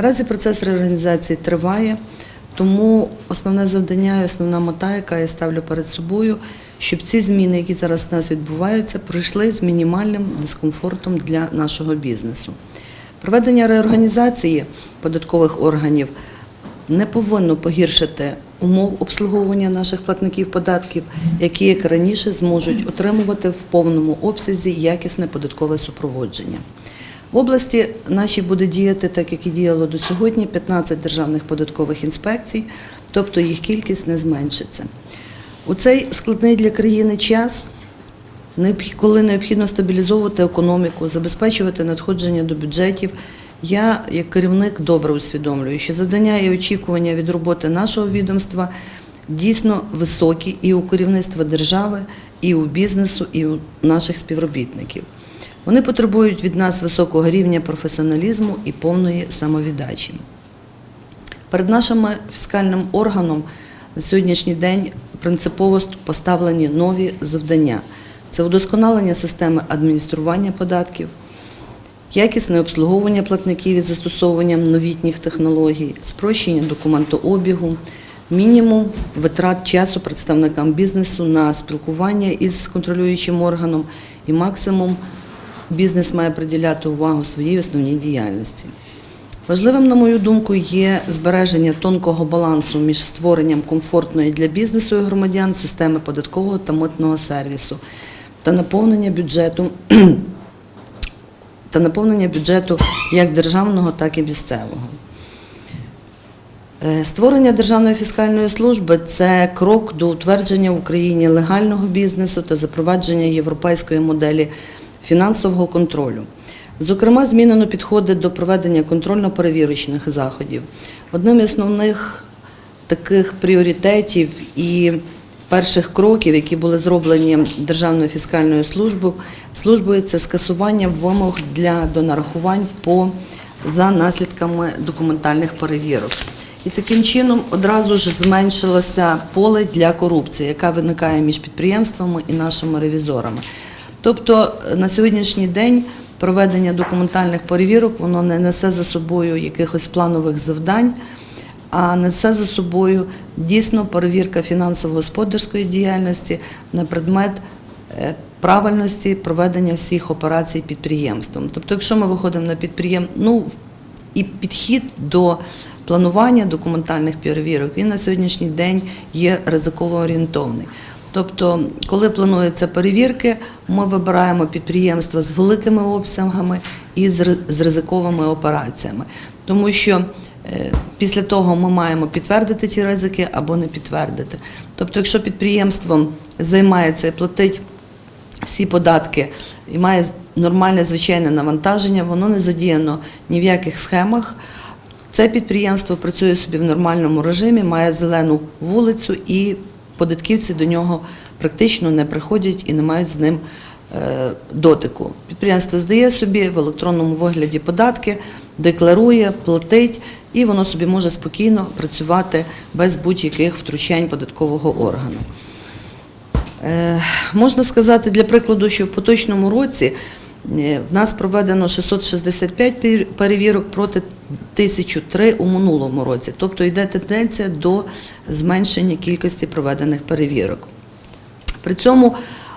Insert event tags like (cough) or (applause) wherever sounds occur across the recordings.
Наразі процес реорганізації триває, тому основне завдання і основна мета, яка я ставлю перед собою, щоб ці зміни, які зараз в нас відбуваються, пройшли з мінімальним дискомфортом для нашого бізнесу. Проведення реорганізації податкових органів не повинно погіршити умов обслуговування наших платників податків, які як раніше зможуть отримувати в повному обсязі якісне податкове супроводження. В області нашій буде діяти, так як і діяло до сьогодні, 15 державних податкових інспекцій, тобто їх кількість не зменшиться. У цей складний для країни час коли необхідно стабілізовувати економіку, забезпечувати надходження до бюджетів, я як керівник добре усвідомлюю, що завдання і очікування від роботи нашого відомства дійсно високі і у керівництва держави, і у бізнесу, і у наших співробітників. Вони потребують від нас високого рівня професіоналізму і повної самовіддачі. Перед нашим фіскальним органом на сьогоднішній день принципово поставлені нові завдання. Це удосконалення системи адміністрування податків, якісне обслуговування платників із застосовуванням новітніх технологій, спрощення документообігу, мінімум витрат часу представникам бізнесу на спілкування із контролюючим органом і максимум бізнес має приділяти увагу своїй основній діяльності. Важливим, на мою думку, є збереження тонкого балансу між створенням комфортної для бізнесу і громадян системи податкового та митного сервісу та наповнення бюджету (clears throat) та наповнення бюджету як державного, так і місцевого. Е, Створення Державної фіскальної служби це крок до утвердження в Україні легального бізнесу та запровадження європейської моделі фінансового контролю. Зокрема, змінено підходи до проведення контрольно-перевірочних заходів. Одним із основних таких пріоритетів і перших кроків, які були зроблені Державною фіскальною службою, службою це скасування вимог для донарахувань по за наслідками документальних перевірок. І таким чином одразу ж зменшилося поле для корупції, яка виникає між підприємствами і нашими ревізорами. Тобто е, на сьогоднішній день проведення документальних перевірок воно не несе за собою якихось планових завдань, а несе за собою дійсно перевірка фінансово-господарської діяльності на предмет е, правильності проведення всіх операцій підприємством. Тобто, якщо ми виходимо на підприємство, ну і підхід до планування документальних перевірок він на сьогоднішній день є ризиково орієнтовний. Тобто, коли плануються перевірки, ми вибираємо підприємства з великими обсягами і з ризиковими операціями, тому що е, після того ми маємо підтвердити ті ризики або не підтвердити. Тобто, якщо підприємство займається і платить всі податки і має нормальне звичайне навантаження, воно не задіяно ні в яких схемах. Це підприємство працює собі в нормальному режимі, має зелену вулицю і податківці до нього практично не приходять і не мають з ним е, дотику. Підприємство здає собі в електронному вигляді податки, декларує, платить, і воно собі може спокійно працювати без будь-яких втручань податкового органу. Е, Можна сказати для прикладу, що в поточному році в нас проведено 665 перевірок проти 1003 у минулому році. Тобто йде тенденція до зменшення кількості проведених перевірок. При цьому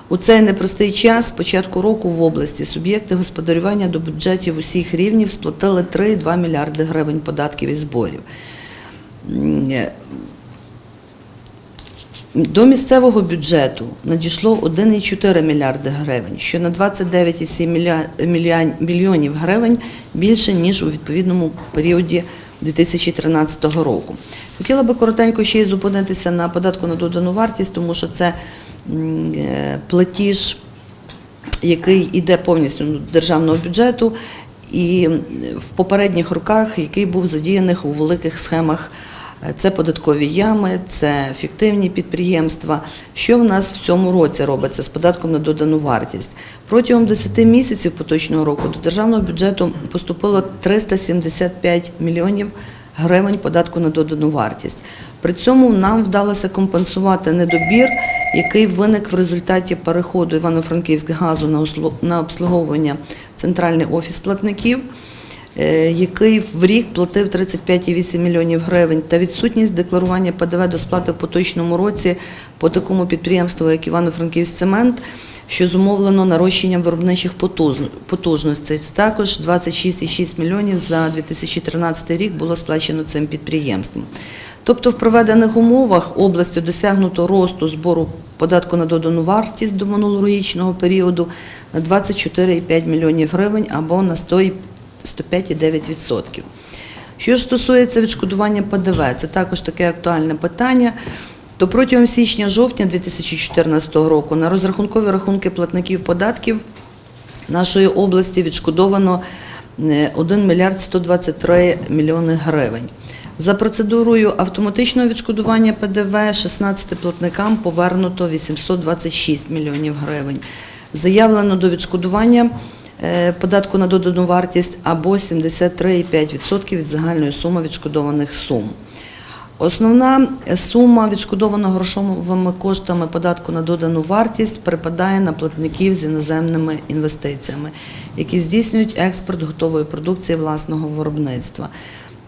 у цей непростий час, з початку року в області, суб'єкти господарювання до бюджетів усіх рівнів сплатили 3,2 мільярди гривень податків і зборів. До місцевого бюджету надійшло 1,4 мільярди гривень, що на 29,7 мілья- мілья- мільйонів гривень більше, ніж у відповідному періоді 2013 року. Хотіла би коротенько ще й зупинитися на податку на додану вартість, тому що це е, платіж який йде повністю до державного бюджету, і в попередніх роках, який був задіяних у великих схемах. Це податкові ями, це фіктивні підприємства. Що в нас в цьому році робиться з податком на додану вартість? Протягом 10 місяців поточного року до державного бюджету поступило 375 мільйонів гривень податку на додану вартість. При цьому нам вдалося компенсувати недобір, який виник в результаті переходу Івано-Франківськ газу на обслуговування центральний офіс платників. Е, який в рік платив 35,8 мільйонів гривень, та відсутність декларування ПДВ до сплати в поточному році по такому підприємству, як Івано-Франківськ цемент, що зумовлено нарощенням виробничих потужностей. Це також 26,6 мільйонів за 2013 рік було сплачено цим підприємством. Тобто в проведених умовах областю досягнуто росту збору податку на додану вартість до минулорічного періоду на 24,5 мільйонів гривень або на 100 і- 105,9%. Що ж стосується відшкодування ПДВ, це також таке актуальне питання. То протягом січня-жовтня 2014 року на розрахункові рахунки платників податків нашої області відшкодовано е, 1 мільярд 123 мільйони гривень. За процедурою автоматичного відшкодування ПДВ 16 платникам повернуто 826 мільйонів гривень. Заявлено до відшкодування е, податку на додану вартість або 73,5% від загальної суми відшкодованих сум. Основна сума відшкодована грошовими коштами податку на додану вартість припадає на платників з іноземними інвестиціями, які здійснюють експорт готової продукції власного виробництва.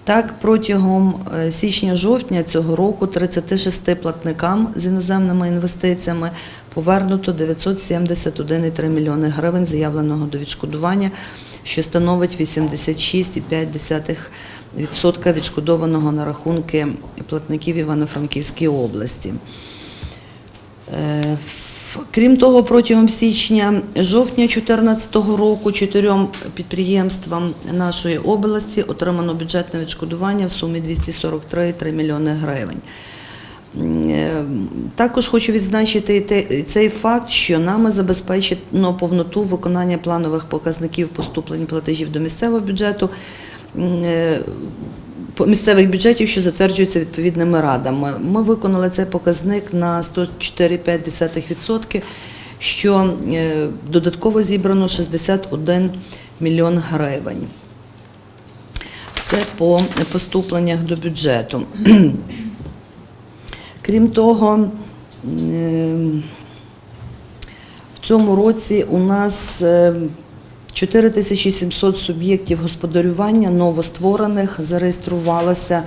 Так, протягом е, січня-жовтня цього року 36 платникам з іноземними інвестиціями повернуто 971,3 мільйони гривень заявленого до відшкодування, що становить 86,5% відшкодованого на рахунки платників Івано-Франківської області. Крім того, протягом січня-жовтня 2014 року чотирьом підприємствам нашої області отримано бюджетне відшкодування в сумі 243,3 мільйони гривень. Е, Також хочу відзначити цей факт, що нами забезпечено повноту виконання планових показників поступлень платежів до місцевого бюджету е, місцевих бюджетів, що затверджуються відповідними радами. Ми виконали цей показник на 104,5%, що е, додатково зібрано 61 мільйон гривень. Це по поступленнях до бюджету. (clears throat) Крім того, е, в цьому році у нас е, 4700 суб'єктів господарювання новостворених зареєструвалося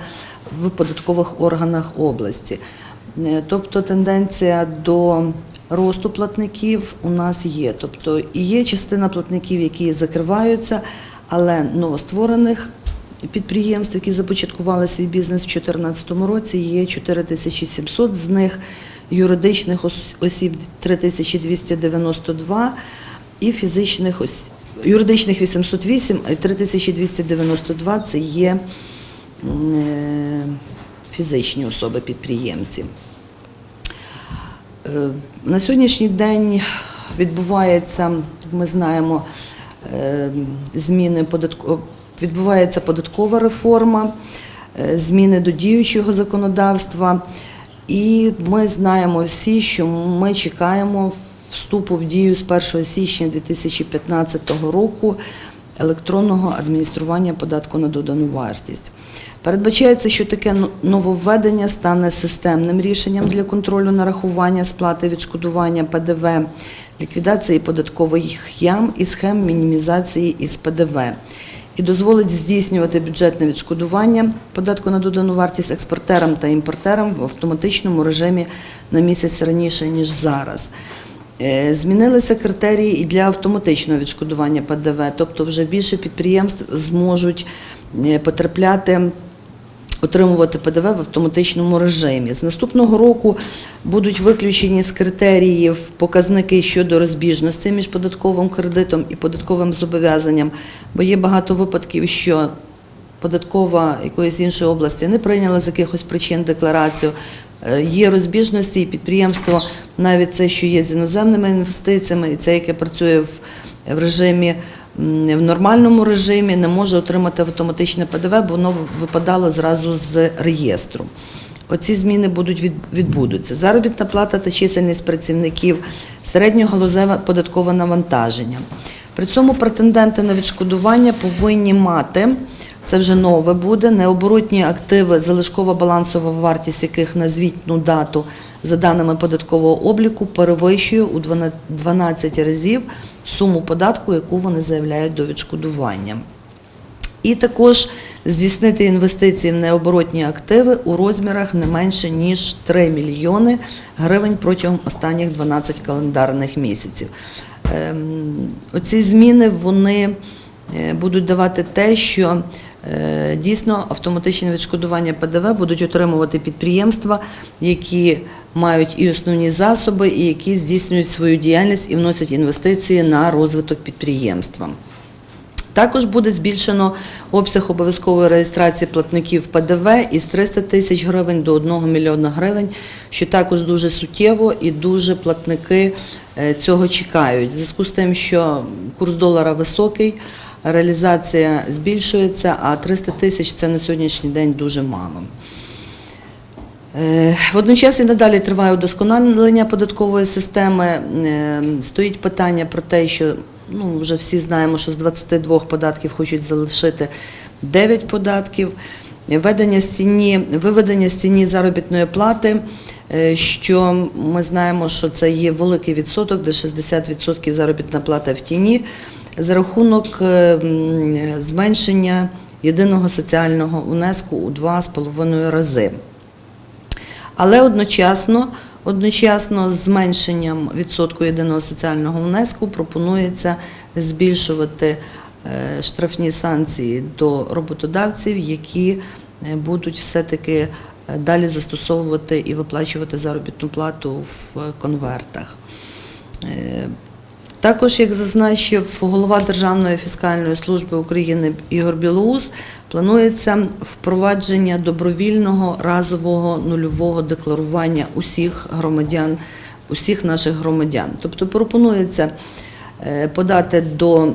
в податкових органах області. Е, Тобто тенденція до росту платників у нас є. Тобто є частина платників, які закриваються, але новостворених підприємств, які започаткували свій бізнес в 2014 році, є 4700, з них юридичних осіб 3292 і фізичних осіб. Юридичних 808, а 3292 це є е, фізичні особи-підприємці. Е, На сьогоднішній день відбувається, ми знаємо, е, зміни відбувається податкова реформа, зміни до діючого законодавства. І ми знаємо всі, що ми чекаємо вступу в дію з 1 січня 2015 року електронного адміністрування податку на додану вартість. Передбачається, що таке нововведення стане системним рішенням для контролю нарахування сплати відшкодування ПДВ, ліквідації податкових ям і схем мінімізації із ПДВ і дозволить здійснювати бюджетне відшкодування податку на додану вартість експортерам та імпортерам в автоматичному режимі на місяць раніше, ніж зараз. Е, Змінилися критерії і для автоматичного відшкодування ПДВ, тобто вже більше підприємств зможуть е, потрапляти отримувати ПДВ в автоматичному режимі. З наступного року будуть виключені з критеріїв показники щодо розбіжності між податковим кредитом і податковим зобов'язанням, бо є багато випадків, що податкова якоїсь іншої області не прийняла з якихось причин декларацію. Е, Є розбіжності, і підприємство, навіть це, що є з іноземними інвестиціями, і це, яке працює в, режимі в нормальному режимі, не може отримати автоматичне ПДВ, бо воно випадало зразу з реєстру. Оці зміни будуть від- відбудуться. Заробітна плата та чисельність працівників, середньогалузеве податкове навантаження. При цьому претенденти на відшкодування повинні мати це вже нове буде. Необоротні активи, залишкова балансова вартість яких на звітну дату за даними податкового обліку перевищує у 12 разів суму податку, яку вони заявляють до відшкодування. І також здійснити інвестиції в необоротні активи у розмірах не менше ніж 3 мільйони гривень протягом останніх 12 календарних місяців. Ем, Оці зміни вони е, будуть давати те, що дійсно автоматичне відшкодування ПДВ будуть отримувати підприємства, які мають і основні засоби, і які здійснюють свою діяльність і вносять інвестиції на розвиток підприємства. Також буде збільшено обсяг обов'язкової реєстрації платників ПДВ із 300 тисяч гривень до 1 мільйона гривень, що також дуже суттєво і дуже платники е, цього чекають. В зв'язку з тим, що курс долара високий, реалізація збільшується, а 300 тисяч це на сьогоднішній день дуже мало. Е, Водночас і надалі триває удосконалення податкової системи. Е, Стоїть питання про те, що ну, вже всі знаємо, що з 22 податків хочуть залишити 9 податків. Введення з тіні, виведення з тіні заробітної плати, е, що ми знаємо, що це є великий відсоток, де 60% заробітна плата в тіні, за рахунок е, зменшення єдиного соціального внеску у 2,5 рази. Але одночасно, одночасно з зменшенням відсотку єдиного соціального внеску пропонується збільшувати е, штрафні санкції до роботодавців, які е, будуть все-таки далі застосовувати і виплачувати заробітну плату в конвертах. Також, як зазначив голова Державної фіскальної служби України Ігор Білоус, планується впровадження добровільного разового нульового декларування усіх громадян, усіх наших громадян. Тобто пропонується е, подати до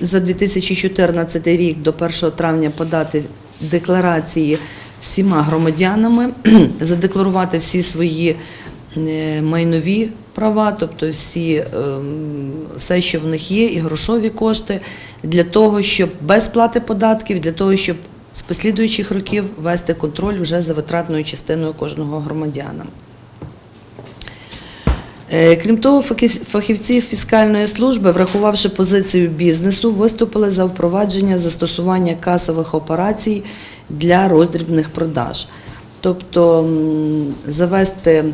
за 2014 рік до 1 травня подати декларації всіма громадянами, (clears throat) задекларувати всі свої майнові права, тобто всі, ем, все, що в них є, і грошові кошти, для того, щоб без плати податків, для того, щоб з послідуючих років вести контроль вже за витратною частиною кожного громадяна. Е, Крім того, фахівці фіскальної служби, врахувавши позицію бізнесу, виступили за впровадження застосування касових операцій для роздрібних продаж. Тобто завести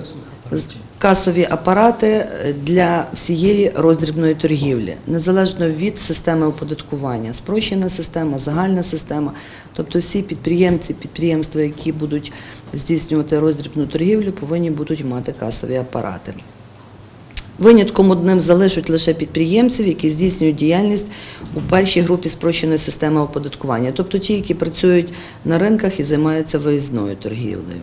касові апарати е, для всієї роздрібної торгівлі, незалежно від системи оподаткування, спрощена система, загальна система. Тобто всі підприємці, підприємства, які будуть здійснювати роздрібну торгівлю, повинні будуть мати касові апарати. Винятком одним залишать лише підприємців, які здійснюють діяльність у першій групі спрощеної системи оподаткування, тобто ті, які працюють на ринках і займаються виїзною торгівлею.